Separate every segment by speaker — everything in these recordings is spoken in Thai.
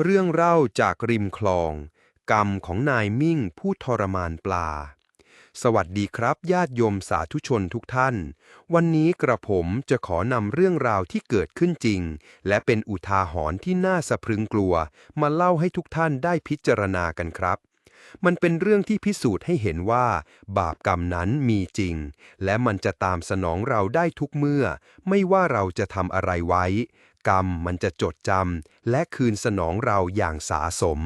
Speaker 1: เรื่องเล่าจากริมคลอง กรรมของนายมิ่งผู้ทรมานปลา สวัสดีครับญาติโยมสาธุชนทุกท่าน วันนี้กระผมจะขอนำเรื่องราวที่เกิดขึ้นจริง และเป็นอุทาหรณ์ที่น่าสะพรึงกลัว มาเล่าให้ทุกท่านได้พิจารณากันครับ มันเป็นเรื่องที่พิสูจน์ให้เห็นว่า บาปกรรมนั้นมีจริง และมันจะตามสนองเราได้ทุกเมื่อ ไม่ว่าเราจะทำอะไรไว้ กรรมมันจะจดจำและคืนสนองเราอย่างสาสม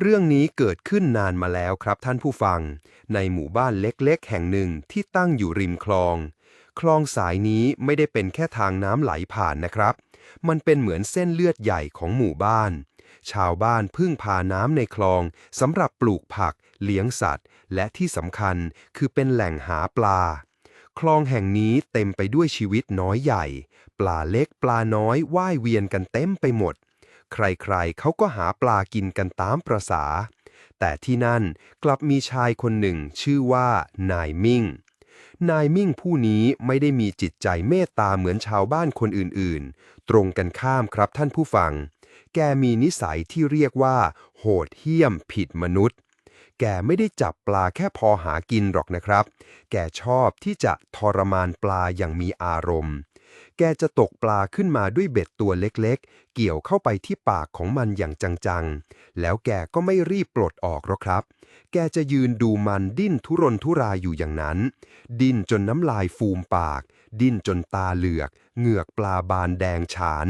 Speaker 1: เรื่องนี้เกิดขึ้นนานมาแล้วครับท่านผู้ฟัง ในหมู่บ้านเล็กๆ แห่งหนึ่งที่ตั้งอยู่ริมคลอง คลองสายนี้ไม่ได้เป็นแค่ทางน้ำไหลผ่านนะครับ มันเป็นเหมือนเส้นเลือดใหญ่ของหมู่บ้าน ชาวบ้านพึ่งพาน้ำในคลองสำหรับปลูกผัก เลี้ยงสัตว์ และที่สำคัญคือเป็นแหล่งหาปลา คลองแห่งนี้เต็มไปด้วยชีวิตน้อยใหญ่ ปลาเล็กปลาน้อยว่ายเวียนกันเต็มไปหมด ใครๆเขาก็หาปลากินกันตามประษา แต่ที่นั่นกลับมีชายคนหนึ่งชื่อว่านายมิ่ง นายมิ่งผู้นี้ไม่ได้มีจิตใจเมตตาเหมือนชาวบ้านคนอื่นๆ ตรงกันข้ามครับท่านผู้ฟัง แกมีนิสัยที่เรียกว่า โหดเหี้ยมผิดมนุษย์ แกไม่ได้จับปลาแค่พอหากินหรอกนะครับ แกชอบที่จะทรมานปลาอย่างมีอารมณ์ แกจะตกปลาขึ้นมาด้วยเบ็ดตัวเล็กๆ เกี่ยวเข้าไปที่ปากของมันอย่างจังๆ แล้วแกก็ไม่รีบปลดออกหรอกครับ แกจะยืนดูมันดิ้นทุรนทุรายอยู่อย่างนั้น ดิ้นจนน้ำลายฟูมปาก ดิ้นจนตาเหลือก เหงือกปลาบานแดงฉาน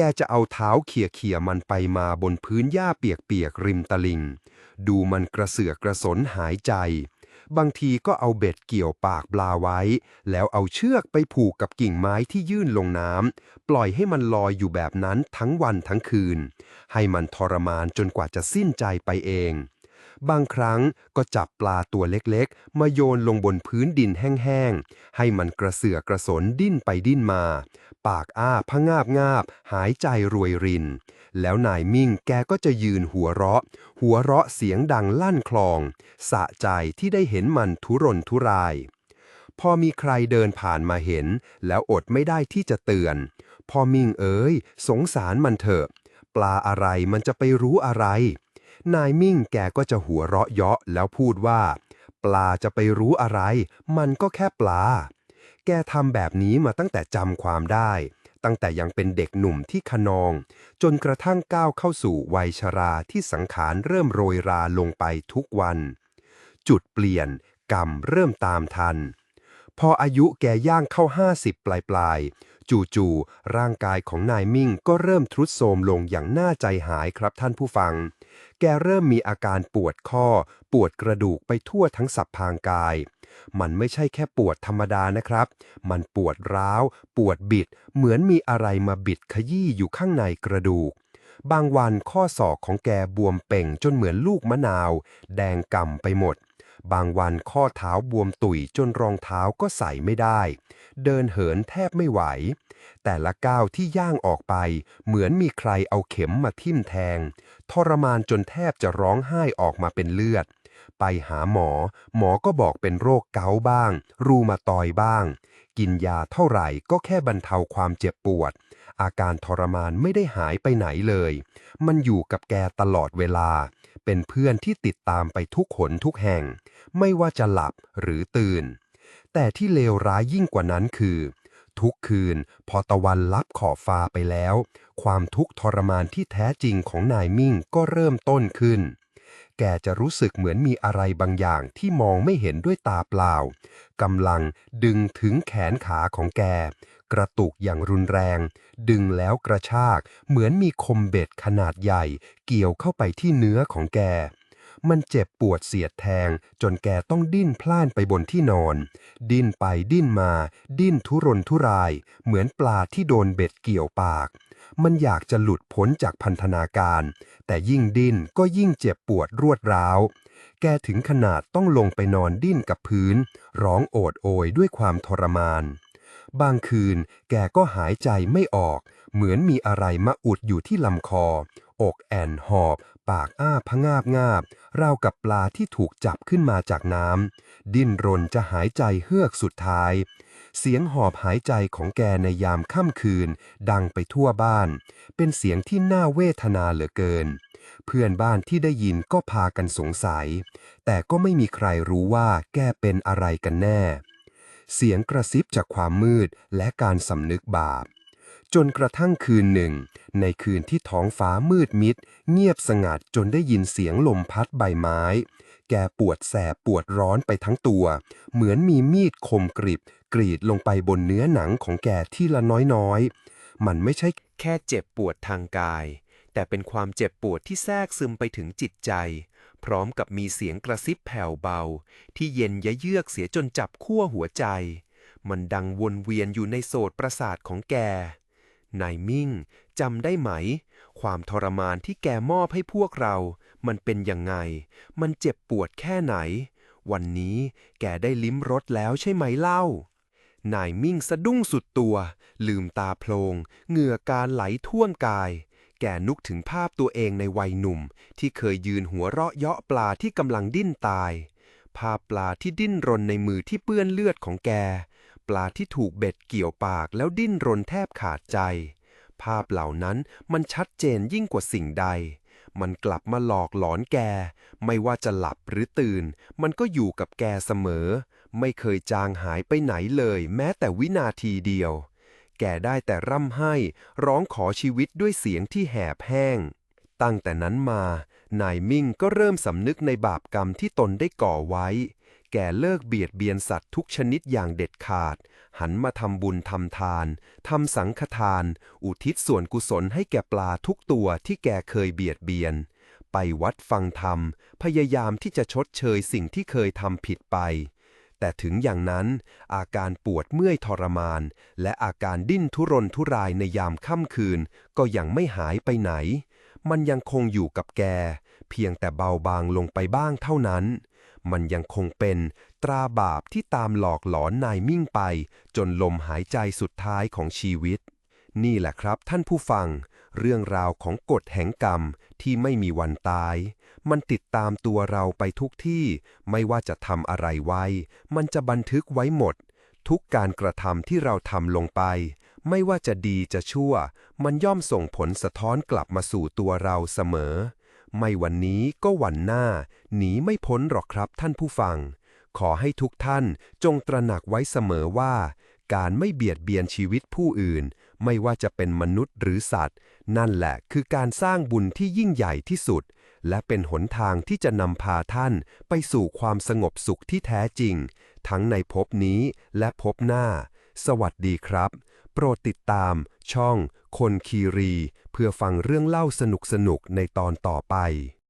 Speaker 1: แกจะเอาเท้าเขี่ยๆมันไปมาบนพื้นหญ้าเปียกๆริมตลิ่ง ดูมันกระเสือกกระสนหายใจ บางทีก็เอาเบ็ดเกี่ยวปากปลาไว้ แล้วเอาเชือกไปผูกกับกิ่งไม้ที่ยื่นลงน้ำ ปล่อยให้มันลอยอยู่แบบนั้นทั้งวันทั้งคืน ให้มันทรมานจนกว่าจะสิ้นใจไปเอง บางครั้งก็จับปลาตัวเล็กๆ มาโยนลงบนพื้นดินแห้งๆ ให้มันกระเสือกกระสนดิ้นไปดิ้นมา ปากอ้าพะงาบงาบ หายใจรวยริน แล้วนายมิ่งแกก็จะยืนหัวเราะ หัวเราะเสียงดังลั่นคลอง สะใจที่ได้เห็นมันทุรนทุราย พอมีใครเดินผ่านมาเห็น แล้วอดไม่ได้ที่จะเตือน พอมิ่งเอ๋ยสงสารมันเถอะ ปลาอะไรมันจะไปรู้อะไร นายมิ่งแกก็จะหัวเราะเยาะแล้วพูดว่า ปลาจะไปรู้อะไร มันก็แค่ปลา แกทำแบบนี้มาตั้งแต่จำความได้ ตั้งแต่ยังเป็นเด็กหนุ่มที่ขนอง จนกระทั่งก้าวเข้าสู่วัยชราที่สังขารเริ่มโรยราลงไปทุกวัน จุดเปลี่ยนกรรมเริ่มตามทัน พออายุแกย่างเข้าห้าสิบปลายปลายๆ จู่ๆร่างกายของนายมิ่งก็เริ่มทรุดโทรมลงอย่างน่าใจหายครับท่านผู้ฟัง แกเริ่มมีอาการปวดข้อ ปวดกระดูกไปทั่วทั้งสับพางกาย มันไม่ใช่แค่ปวดธรรมดานะครับ มันปวดร้าว ปวดบิด เหมือนมีอะไรมาบิดขยี้อยู่ข้างในกระดูกบางวันข้อศอกของแกบวมเป่งจนเหมือนลูกมะนาว แดงก่ำไปหมด บางวันข้อเท้าบวมตุ่ยจนรองเท้าก็ใส่ไม่ได้ เดินเหินแทบไม่ไหว แต่ละก้าวที่ย่างออกไป เหมือนมีใครเอาเข็มมาทิ่มแทง ทรมานจนแทบจะร้องไห้ออกมาเป็นเลือด ไปหาหมอ หมอก็บอกเป็นโรคเกาบ้าง รูมาตอยบ้าง กินยาเท่าไหร่ก็แค่บรรเทาความเจ็บปวด อาการทรมานไม่ได้หายไปไหนเลย มันอยู่กับแกตลอดเวลา เป็นเพื่อนที่ติดตามไปทุกหนทุกแห่ง ไม่ว่าจะหลับหรือตื่น แต่ที่เลวร้ายยิ่งกว่านั้นคือ ทุกคืนพอตะวันลับขอบฟ้าไปแล้ว ความทุกข์ทรมานที่แท้จริงของนายมิ่งก็เริ่มต้นขึ้น แกจะรู้สึกเหมือนมีอะไรบางอย่างที่มองไม่เห็นด้วยตาเปล่ากำลังดึงถึงแขนขาของแก กระตุกอย่างรุนแรง ดึงแล้วกระชาก เหมือนมีคมเบ็ดขนาดใหญ่ เกี่ยวเข้าไปที่เนื้อของแก มันเจ็บปวดเสียดแทง จนแกต้องดิ้นพล่านไปบนที่นอน ดิ้นไปดิ้นมา ดิ้นทุรนทุราย เหมือนปลาที่โดนเบ็ดเกี่ยวปาก มันอยากจะหลุดพ้นจากพันธนาการ แต่ยิ่งดิ้นก็ยิ่งเจ็บปวดรวดร้าวแกถึงขนาดต้องลงไปนอนดิ้นกับพื้น ร้องโอดโอยด้วยความทรมาน บางคืนแกก็หายใจไม่ออก เหมือนมีอะไรมาอุดอยู่ที่ลำคอ อกแอนหอบ ปากอ้าพงาบงาบราวกับปลาที่ถูกจับขึ้นมาจากน้ำดิ้นรนจะหายใจเฮือกสุดท้าย เสียงหอบหายใจของแกในยามค่ำคืน ดังไปทั่วบ้าน เป็นเสียงที่น่าเวทนาเหลือเกินเพื่อนบ้านที่ได้ยินก็พากันสงสัย แต่ก็ไม่มีใครรู้ว่าแกเป็นอะไรกันแน่ เสียงกระซิบจากความมืดและการสำนึกบาป จนกระทั่งคืนหนึ่ง ในคืนที่ท้องฟ้ามืดมิด เงียบสงัดจนได้ยินเสียงลมพัดใบไม้ แกปวดแสบปวดร้อนไปทั้งตัว เหมือนมีมีดคมกริบ กรีดลงไปบนเนื้อหนังของแกที่ละน้อยๆ มันไม่ใช่แค่เจ็บปวดทางกาย แต่เป็นความเจ็บปวดที่แทรกซึมไปถึงจิตใจ พร้อมกับมีเสียงกระซิบแผ่วเบา ที่เย็นยะเยือกเสียจนจับขั้วหัวใจ มันดังวนเวียนอยู่ในโสดประสาทของแก นายมิ่งจำได้ไหม ความทรมานที่แกมอบให้พวกเรา มันเป็นยังไง มันเจ็บปวดแค่ไหน วันนี้แกได้ลิ้มรสแล้วใช่ไหมเล่านายมิ่งสะดุ้งสุดตัว ลืมตาโพลงเหงื่อการไหลท่วมกาย แกนึกถึงภาพตัวเองในวัยหนุ่ม ที่เคยยืนหัวเราะเยาะปลาที่กำลังดิ้นตาย ภาพปลาที่ดิ้นรนในมือที่เปื้อนเลือดของแก ปลาที่ถูกเบ็ดเกี่ยวปากแล้วดิ้นรนแทบขาดใจ ภาพเหล่านั้นมันชัดเจนยิ่งกว่าสิ่งใด มันกลับมาหลอกหลอนแก ไม่ว่าจะหลับหรือตื่น มันก็อยู่กับแกเสมอ ไม่เคยจางหายไปไหนเลย แม้แต่วินาทีเดียว แกได้แต่ร่ำไห้ ร้องขอชีวิตด้วยเสียงที่แหบแห้ง ตั้งแต่นั้นมา นายมิ่งก็เริ่มสำนึกในบาปกรรมที่ตนได้ก่อไว้ แกเลิกเบียดเบียนสัตว์ทุกชนิดอย่างเด็ดขาด หันมาทำบุญทำทาน ทำสังฆทาน อุทิศส่วนกุศลให้แก่ปลาทุกตัวที่แกเคยเบียดเบียน ไปวัดฟังธรรม พยายามที่จะชดเชยสิ่งที่เคยทำผิดไป แต่ถึงอย่างนั้น อาการปวดเมื่อยทรมาน และอาการดิ้นทุรนทุรายในยามค่ำคืน ก็ยังไม่หายไปไหน มันยังคงอยู่กับแก เพียงแต่เบาบางลงไปบ้างเท่านั้น มันยังคงเป็นตราบาปที่ตามหลอกหลอนนายมิ่งไป จนลมหายใจสุดท้ายของชีวิต นี่แหละครับท่านผู้ฟัง เรื่องราวของกฎแห่งกรรมที่ไม่มีวันตาย มันติดตามตัวเราไปทุกที่ ไม่ว่าจะทำอะไรไว้ มันจะบันทึกไว้หมด ทุกการกระทำที่เราทำลงไป ไม่ว่าจะดีจะชั่ว มันย่อมส่งผลสะท้อนกลับมาสู่ตัวเราเสมอ ไม่วันนี้ก็วันหน้า หนีไม่พ้นหรอกครับท่านผู้ฟัง ขอให้ทุกท่านจงตระหนักไว้เสมอว่า การไม่เบียดเบียนชีวิตผู้อื่น ไม่ว่าจะเป็นมนุษย์หรือสัตว์ นั่นแหละคือการสร้างบุญที่ยิ่งใหญ่ที่สุด และเป็นหนทางที่จะนำพาท่านไปสู่ความสงบสุขที่แท้จริง ทั้งในภพนี้และภพหน้า สวัสดีครับ โปรดติดตาม ช่อง คนคีรี เพื่อฟังเรื่องเล่าสนุกๆในตอนต่อไป